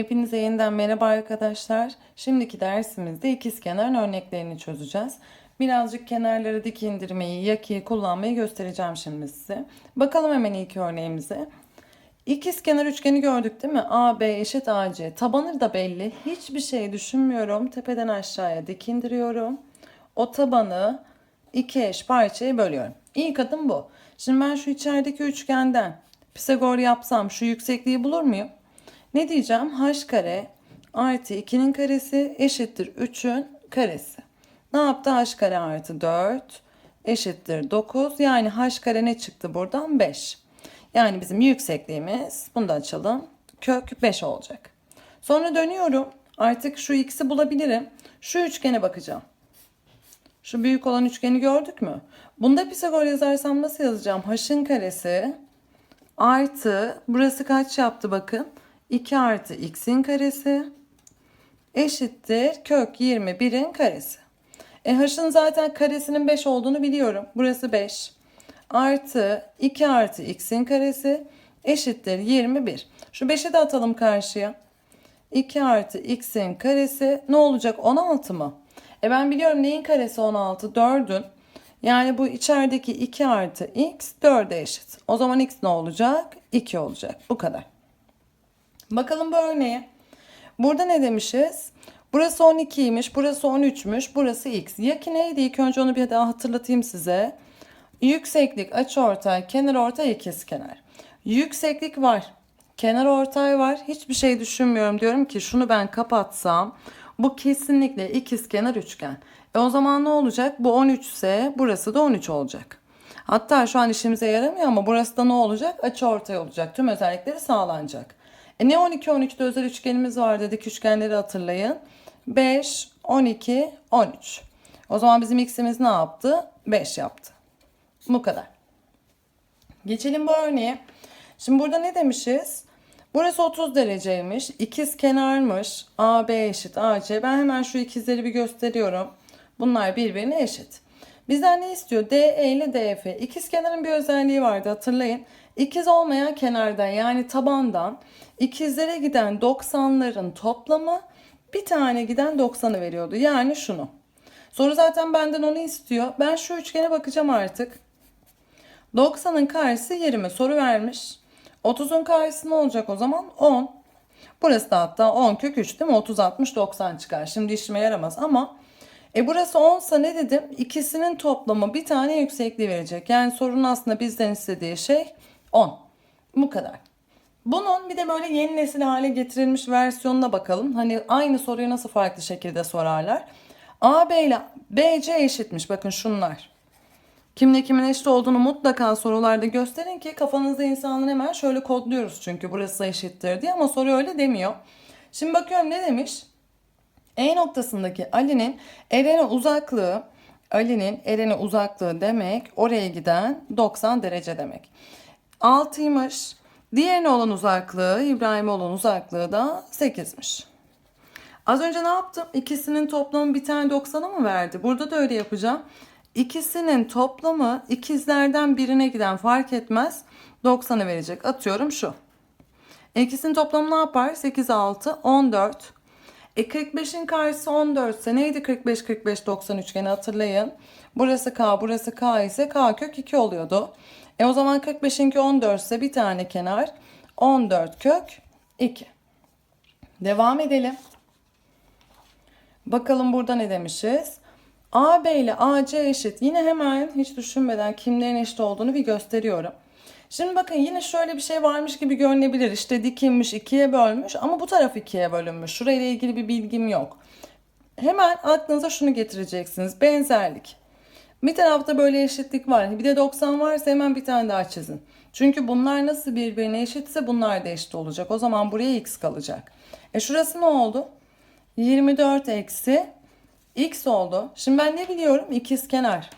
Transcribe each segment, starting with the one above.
Hepinize yeniden merhaba arkadaşlar. Şimdiki dersimizde ikizkenar örneklerini çözeceğiz. Birazcık kenarları dik indirmeyi, yakiyi kullanmayı göstereceğim şimdi size. Bakalım hemen ilk örneğimize. İkizkenar üçgeni gördük değil mi? AB eşit AC. Tabanı da belli. Hiçbir şey düşünmüyorum. Tepeden aşağıya dik indiriyorum. O tabanı iki eş parçaya bölüyorum. İlk adım bu. Şimdi ben şu içerideki üçgenden Pisagor yapsam şu yüksekliği bulur muyum? Ne diyeceğim? h kare artı 2'nin karesi eşittir 3'ün karesi. Ne yaptı? h kare artı 4 eşittir 9. Yani h kare ne çıktı buradan? 5. Yani bizim yüksekliğimiz, bunu da açalım, kök 5 olacak. Sonra dönüyorum. Artık şu x'i bulabilirim. Şu üçgene bakacağım. Şu büyük olan üçgeni gördük mü? Bunda Pisagor yazarsam nasıl yazacağım? H'ın karesi artı burası kaç yaptı bakın. 2 artı x'in karesi eşittir kök 21'in karesi. E h'ın zaten karesinin 5 olduğunu biliyorum. Burası 5 artı 2 artı x'in karesi eşittir 21. Şu 5'i de atalım karşıya. 2 artı x'in karesi ne olacak 16 mı? E ben biliyorum neyin karesi 16? 4'ün. Yani bu içerideki 2 artı x 4'e eşit. O zaman x ne olacak? 2 olacak. Bu kadar. Bakalım bu örneğe. Burada ne demişiz? Burası 12'ymiş, burası 13'müş, burası x. Yaki neydi? İlk önce onu bir daha hatırlatayım size. Yükseklik, açıortay, kenar ortay, ikizkenar. Yükseklik var. Kenar ortay var. Hiçbir şey düşünmüyorum. Diyorum ki şunu ben kapatsam bu kesinlikle ikizkenar üçgen. E o zaman ne olacak? Bu 13 ise burası da 13 olacak. Hatta şu an işimize yaramıyor ama burası da ne olacak? Açıortay olacak. Tüm özellikleri sağlanacak. E ne 12 13'te özel üçgenimiz var dedik. Üçgenleri hatırlayın. 5 12 13. O zaman bizim x'imiz ne yaptı? 5 yaptı. Bu kadar. Geçelim bu örneğe. Şimdi burada ne demişiz? Burası 30 dereceymiş. İkiz kenarmış. AB eşit AC. Ben hemen şu ikizleri bir gösteriyorum. Bunlar birbirine eşit. Bizden ne istiyor? DE ile DF. İkiz kenarın bir özelliği vardı hatırlayın. İkiz olmayan kenardan yani tabandan ikizlere giden 90'ların toplamı bir tane giden 90'ı veriyordu. Yani şunu. Soru zaten benden onu istiyor. Ben şu üçgene bakacağım artık. 90'ın karşısı 20 soru vermiş. 30'un karşısı ne olacak o zaman? 10. Burası da hatta 10 kök 3 değil mi? 30, 60, 90 çıkar. Şimdi işime yaramaz ama e burası 10 ise ne dedim? İkisinin toplamı bir tane yüksekliği verecek. Yani sorunun aslında bizden istediği şey 10. Bu kadar. Bunun bir de böyle yeni nesil hale getirilmiş versiyonuna bakalım. Hani aynı soruyu nasıl farklı şekilde sorarlar. AB ile BC eşitmiş. Bakın şunlar. Kimle kimin eşit olduğunu mutlaka sorularda gösterin ki kafanızda insanların hemen şöyle kodluyoruz çünkü burası eşittir diye ama soru öyle demiyor. Şimdi bakıyorum ne demiş? E noktasındaki Ali'nin Eren'e uzaklığı Ali'nin Eren'e uzaklığı demek oraya giden 90 derece demek. 6'ymış. Diğerine olan uzaklığı İbrahim'e olan uzaklığı da 8'miş. Az önce ne yaptım? İkisinin toplamı bir tane 90'a mı verdi? Burada da öyle yapacağım. İkisinin toplamı ikizlerden birine giden fark etmez 90'ı verecek. Atıyorum şu. İkisinin toplamı ne yapar? 8, 6, 14. E 45'in karşısı 14 ise neydi 45, 45, 90 üçgeni hatırlayın. Burası K, burası K ise K kök 2 oluyordu. E o zaman 45'inki 14 ise bir tane kenar 14 kök 2. Devam edelim. Bakalım burada ne demişiz? AB ile AC eşit. Yine hemen hiç düşünmeden kimlerin eşit olduğunu bir gösteriyorum. Şimdi bakın yine şöyle bir şey varmış gibi görünebilir. İşte dikilmiş ikiye bölmüş ama bu taraf ikiye bölünmüş. Şurayla ilgili bir bilgim yok. Hemen aklınıza şunu getireceksiniz. Benzerlik. Bir tarafta böyle eşitlik var. Bir de 90 varsa hemen bir tane daha çizin. Çünkü bunlar nasıl birbirine eşitse bunlar da eşit olacak. O zaman buraya x kalacak. E şurası ne oldu? 24 eksi x oldu. Şimdi ben ne biliyorum? İkiz kenar.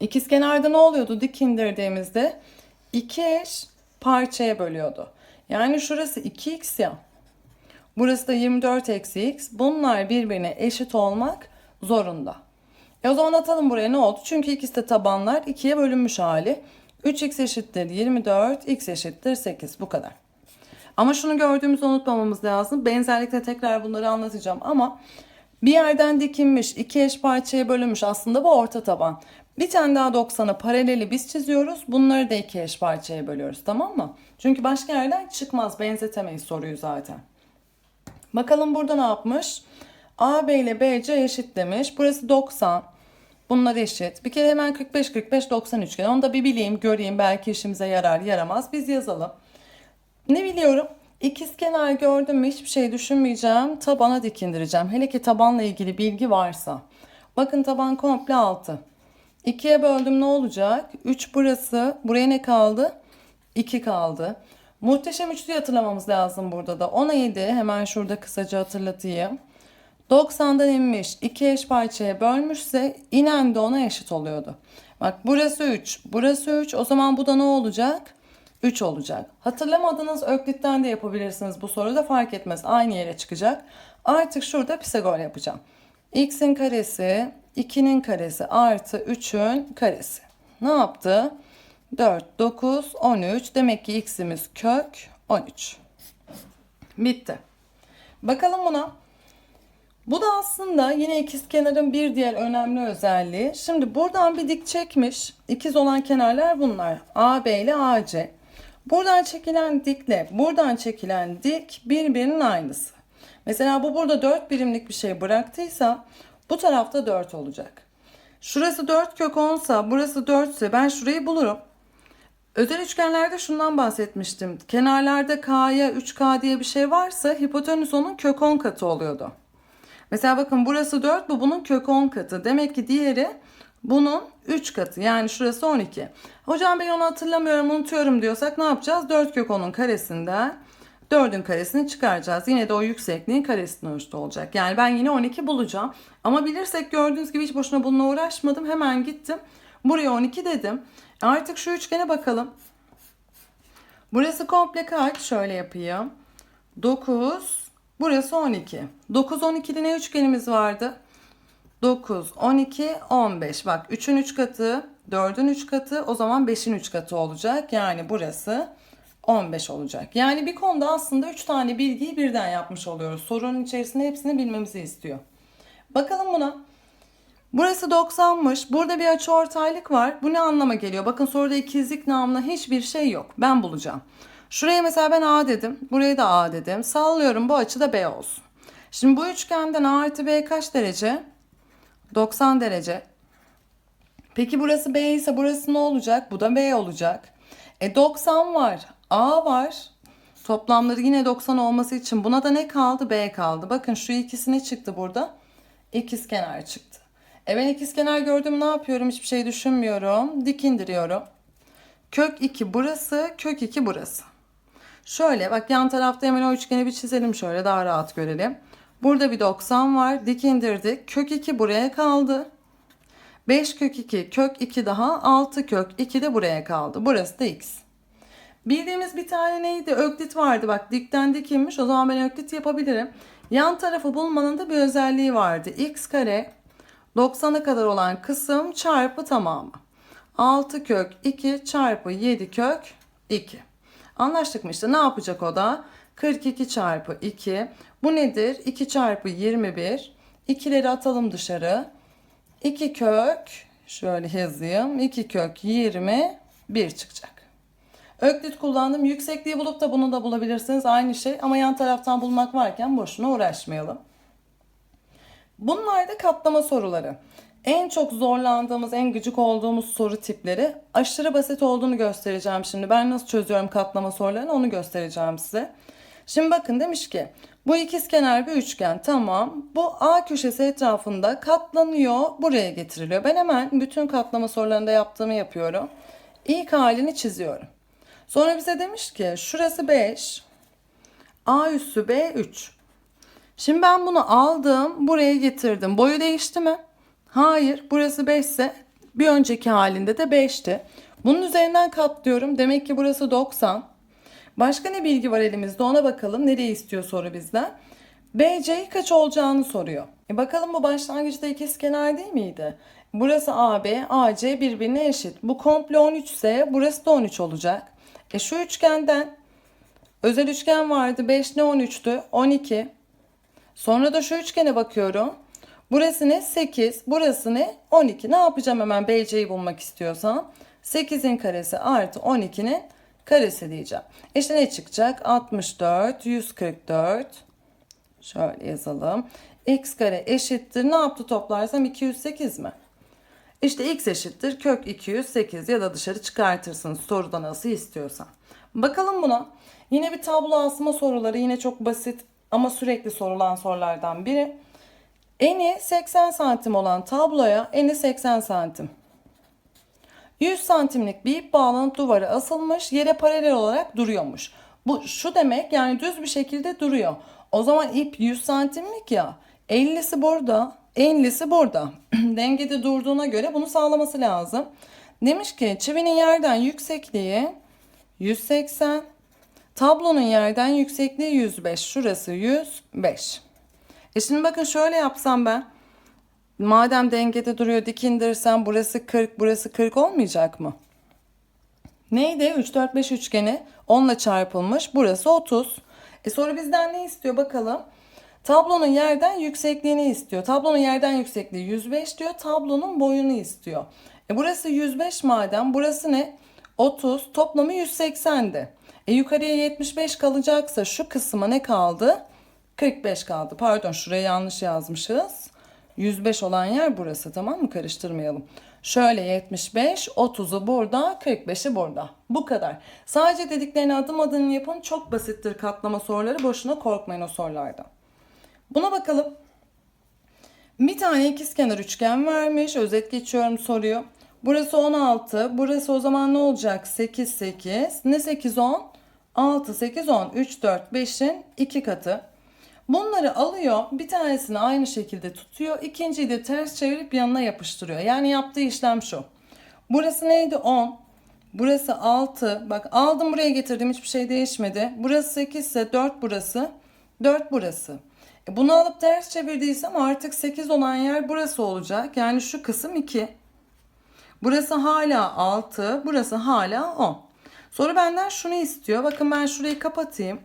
İkiz kenarda ne oluyordu? Dik indirdiğimizde iki eş parçaya bölüyordu. Yani şurası 2x ya. Burası da 24 eksi x. Bunlar birbirine eşit olmak zorunda. E o zaman atalım buraya ne oldu? Çünkü ikisi de tabanlar ikiye bölünmüş hali. 3x eşittir 24, x eşittir 8. Bu kadar. Ama şunu gördüğümüzü unutmamamız lazım. Benzerlikle tekrar bunları anlatacağım ama bir yerden dikilmiş, iki eş parçaya bölünmüş. Aslında bu orta taban. Bir tane daha 90'a paraleli biz çiziyoruz. Bunları da iki eş parçaya bölüyoruz tamam mı? Çünkü başka yerden çıkmaz. Benzetemeyiz soruyu zaten. Bakalım burada ne yapmış? AB ile BC eşit demiş. Burası 90. Bunlar eşit. Bir kere hemen 45 45 90 üçgen. Onu da bir bileyim, göreyim. Belki işimize yarar, yaramaz. Biz yazalım. Ne biliyorum? İkizkenar gördüm mü hiçbir şey düşünmeyeceğim. Tabana dikindireceğim. Hele ki tabanla ilgili bilgi varsa. Bakın taban komple 6. 2'ye böldüm ne olacak? 3 burası. Buraya ne kaldı? 2 kaldı. Muhteşem üçlüyü hatırlamamız lazım burada da. 10'a 7 hemen şurada kısaca hatırlatayım. 90'dan inmiş 2 eş parçaya bölmüşse inen de ona eşit oluyordu. Bak burası 3, burası 3. O zaman bu da ne olacak? 3 olacak. Hatırlamadığınız Öklit'ten de yapabilirsiniz bu soruda fark etmez. Aynı yere çıkacak. Artık şurada Pisagor yapacağım. x'in karesi 2'nin karesi artı 3'ün karesi. Ne yaptı? 4, 9, 13. Demek ki x'imiz kök 13. Bitti. Bakalım buna. Bu da aslında yine ikizkenarın bir diğer önemli özelliği. Şimdi buradan bir dik çekmiş. İkiz olan kenarlar bunlar. AB ile AC. Buradan çekilen dikle buradan çekilen dik birbirinin aynısı. Mesela bu burada 4 birimlik bir şey bıraktıysa bu tarafta 4 olacak. Şurası 4 kök 10 sa burası 4 ise ben şurayı bulurum. Özel üçgenlerde şundan bahsetmiştim. Kenarlarda K'ya 3K diye bir şey varsa hipotenüs onun kök 10 katı oluyordu. Mesela bakın burası 4 bu bunun kök 10 katı. Demek ki diğeri bunun 3 katı. Yani şurası 12. Hocam ben onu hatırlamıyorum unutuyorum diyorsak ne yapacağız? 4 kök 10'un karesinden 4'ün karesini çıkaracağız. Yine de o yüksekliğin karesinin ölçüsü olacak. Yani ben yine 12 bulacağım. Ama bilirsek gördüğünüz gibi hiç boşuna bununla uğraşmadım. Hemen gittim. Buraya 12 dedim. Artık şu üçgene bakalım. Burası komple kaç? Şöyle yapayım. 9, burası 12. 9, 12'de ne üçgenimiz vardı? 9, 12, 15. Bak 3'ün 3 katı, 4'ün 3 katı o zaman 5'in 3 katı olacak. Yani burası 15 olacak. Yani bir konuda aslında 3 tane bilgiyi birden yapmış oluyoruz. Sorunun içerisinde hepsini bilmemizi istiyor. Bakalım buna. Burası 90'mış. Burada bir açıortaylık var. Bu ne anlama geliyor? Bakın soruda ikizlik namına hiçbir şey yok. Ben bulacağım. Şuraya mesela ben A dedim. Buraya da A dedim. Sallıyorum bu açı da B olsun. Şimdi bu üçgenden A artı B kaç derece? 90 derece. Peki burası B ise burası ne olacak? Bu da B olacak. E 90 var. A var. Toplamları yine 90 olması için buna da ne kaldı? B kaldı. Bakın şu ikisi ne çıktı burada? İkizkenar çıktı. E ben ikizkenar gördüm ne yapıyorum? Hiçbir şey düşünmüyorum. Dik indiriyorum. Kök 2 burası, kök 2 burası. Şöyle bak yan tarafta hemen o üçgeni bir çizelim şöyle daha rahat görelim. Burada bir 90 var. Dik indirdik. Kök 2 buraya kaldı. 5 kök 2, kök 2 daha 6 kök 2 de buraya kaldı. Burası da x. Bildiğimiz bir tane neydi? Öklit vardı. Bak dikten dikilmiş. O zaman ben öklit yapabilirim. Yan tarafı bulmanın da bir özelliği vardı. x kare 90'a kadar olan kısım çarpı tamamı. 6 kök 2 çarpı 7 kök 2. Anlaştık mı işte ne yapacak o da? 42 çarpı 2. Bu nedir? 2 çarpı 21. İkileri atalım dışarı. 2 kök şöyle yazayım. 2 kök 21 çıkacak. Öklit kullandım. Yüksekliği bulup da bunu da bulabilirsiniz. Aynı şey ama yan taraftan bulmak varken boşuna uğraşmayalım. Bunlar da katlama soruları. En çok zorlandığımız, en gıcık olduğumuz soru tipleri aşırı basit olduğunu göstereceğim şimdi. Ben nasıl çözüyorum katlama sorularını onu göstereceğim size. Şimdi bakın demiş ki bu ikizkenar bir üçgen tamam. Bu A köşesi etrafında katlanıyor buraya getiriliyor. Ben hemen bütün katlama sorularında yaptığımı yapıyorum. İlk halini çiziyorum. Sonra bize demiş ki şurası 5. A üssü B 3. Şimdi ben bunu aldım buraya getirdim. Boyu değişti mi? Hayır. Burası 5 ise bir önceki halinde de 5'ti. Bunun üzerinden katlıyorum. Demek ki burası 90. Başka ne bilgi var elimizde ona bakalım. Nereye istiyor soru bizden? BC'yi kaç olacağını soruyor. E bakalım bu başlangıçta ikizkenar değil miydi? Burası AB, AC birbirine eşit. Bu komple 13 ise burası da 13 olacak. E şu üçgenden Özel üçgen vardı. 5 ne 13'tü? 12. Sonra da şu üçgene bakıyorum. Burası ne? 8. Burası ne? 12. Ne yapacağım hemen BC'yi bulmak istiyorsam? 8'in karesi artı 12'nin karesi diyeceğim. İşte ne çıkacak? 64, 144. Şöyle yazalım. X kare eşittir. Ne yaptı toplarsam 208 mi? İşte x eşittir kök 208 ya da dışarı çıkartırsınız soruda nasıl istiyorsan. Bakalım buna. Yine bir tablo asma soruları yine çok basit ama sürekli sorulan sorulardan biri. Eni 80 santim olan tabloya eni 80 santim. 100 santimlik bir ip bağlanıp duvara asılmış yere paralel olarak duruyormuş. Bu şu demek yani düz bir şekilde duruyor. O zaman ip 100 santimlik ya 50'si burada 50'si burada. Dengede durduğuna göre bunu sağlaması lazım. Demiş ki çivinin yerden yüksekliği 180 tablonun yerden yüksekliği 105 şurası 105. E şimdi bakın şöyle yapsam ben Madem dengede duruyor dik indirsem burası 40 burası 40 olmayacak mı? Neydi? 3 4 5 üçgeni 10 ile çarpılmış. Burası 30. E sonra bizden ne istiyor bakalım? Tablonun yerden yüksekliğini istiyor. Tablonun yerden yüksekliği 105 diyor. Tablonun boyunu istiyor. E burası 105 madem burası ne? 30 toplamı 180'di. E yukarıya 75 kalacaksa şu kısma ne kaldı? 45 kaldı. Pardon şuraya yanlış yazmışız. 105 olan yer burası tamam mı? Karıştırmayalım. Şöyle 75, 30'u burada, 45'i burada. Bu kadar. Sadece dediklerini adım adım yapın. Çok basittir katlama soruları. Boşuna korkmayın o sorularda. Buna bakalım. Bir tane ikizkenar üçgen vermiş. Özet geçiyorum soruyu. Burası 16. Burası o zaman ne olacak? 8, 8. Ne 8, 10? 6, 8, 10. 3, 4, 5'in 2 katı. Bunları alıyor, bir tanesini aynı şekilde tutuyor, ikinciyi de ters çevirip yanına yapıştırıyor. Yani yaptığı işlem şu. Burası neydi? 10. Burası 6. Bak aldım buraya getirdim hiçbir şey değişmedi. Burası 8 ise 4 burası. 4 burası. Bunu alıp ters çevirdiysem artık 8 olan yer burası olacak. Yani şu kısım 2. Burası hala 6. Burası hala 10. Sonra benden şunu istiyor. Bakın ben şurayı kapatayım.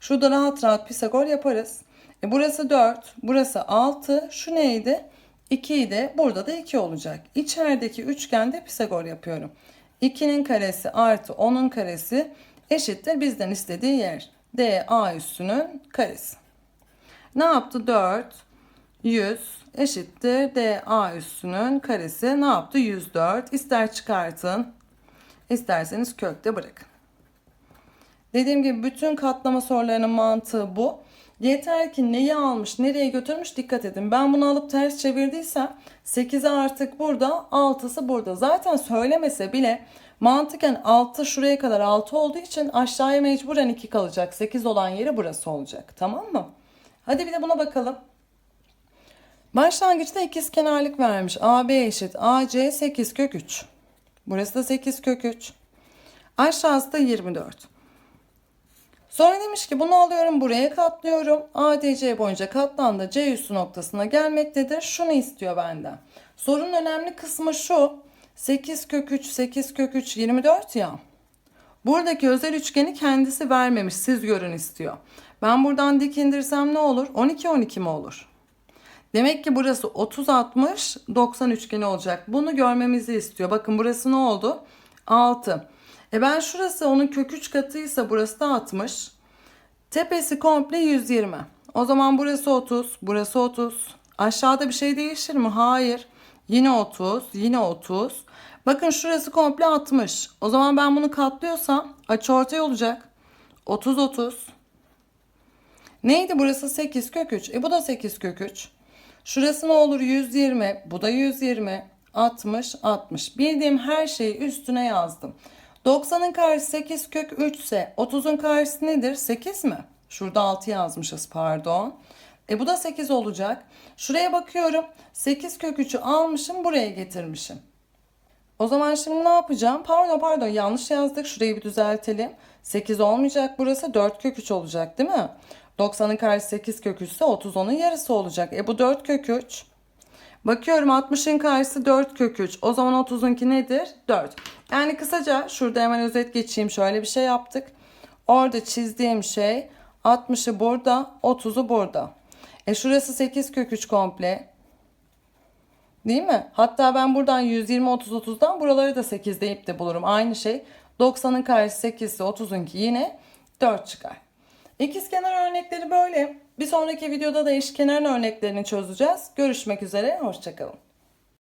Şurada rahat rahat Pisagor yaparız. E burası 4, burası 6. Şu neydi? 2 idi. Burada da 2 olacak. İçerideki üçgende Pisagor yapıyorum. 2'nin karesi artı 10'un karesi eşittir bizden istediği yer. D A üssünün karesi. Ne yaptı? 4, 100 eşittir D A üssünün karesi. Ne yaptı? 104. İster çıkartın, isterseniz kökte bırakın. Dediğim gibi bütün katlama sorularının mantığı bu. Yeter ki neyi almış, nereye götürmüş dikkat edin. Ben bunu alıp ters çevirdiysem 8'i artık burada, 6'sı burada. Zaten söylemese bile mantıken 6 şuraya kadar 6 olduğu için aşağıya mecburen 2 kalacak. 8 olan yeri burası olacak. Tamam mı? Hadi bir de buna bakalım. Başlangıçta ikiz kenarlık vermiş. AB eşit AC 8 kök 3. Burası da 8 kök 3. Aşağısı da 24. Sonra demiş ki bunu alıyorum buraya katlıyorum. ADC boyunca katlandı C üssü noktasına gelmektedir. Şunu istiyor benden. Sorunun önemli kısmı şu. 8 kök 3 8 kök 3 24 ya. Buradaki özel üçgeni kendisi vermemiş. Siz görün istiyor. Ben buradan dik indirsem ne olur? 12 12 mi olur? Demek ki burası 30 60 90 üçgeni olacak. Bunu görmemizi istiyor. Bakın burası ne oldu? 6. E ben şurası onun kök 3 katıysa burası da 60. Tepesi komple 120. O zaman burası 30, burası 30. Aşağıda bir şey değişir mi? Hayır. Yine 30, yine 30. Bakın şurası komple 60. O zaman ben bunu katlıyorsam açıortay olacak. 30 30. Neydi burası 8 kök 3. E bu da 8 kök 3. Şurası ne olur 120. Bu da 120. 60 60. Bildiğim her şeyi üstüne yazdım. 90'ın karşısı 8 kök 3 ise 30'un karşısı nedir? 8 mi? Şurada 6 yazmışız pardon. E bu da 8 olacak. Şuraya bakıyorum. 8 kök 3'ü almışım buraya getirmişim. O zaman şimdi ne yapacağım? Pardon pardon yanlış yazdık. Şurayı bir düzeltelim. 8 olmayacak burası 4 kök 3 olacak değil mi? 90'ın karşısı 8 kök 3 ise 30 onun yarısı olacak. E bu 4 kök 3. Bakıyorum 60'ın karşısı 4 kök 3. O zaman 30'unki nedir? 4. Yani kısaca şurada hemen özet geçeyim. Şöyle bir şey yaptık. Orada çizdiğim şey 60'ı burada, 30'u burada. E şurası 8 kök 3 komple. Değil mi? Hatta ben buradan 120 30 30'dan buraları da 8 deyip de bulurum. Aynı şey 90'ın karşısı 8 ise 30'unki yine 4 çıkar. İkizkenar örnekleri böyle. Bir sonraki videoda da eşkenarın örneklerini çözeceğiz. Görüşmek üzere, hoşçakalın.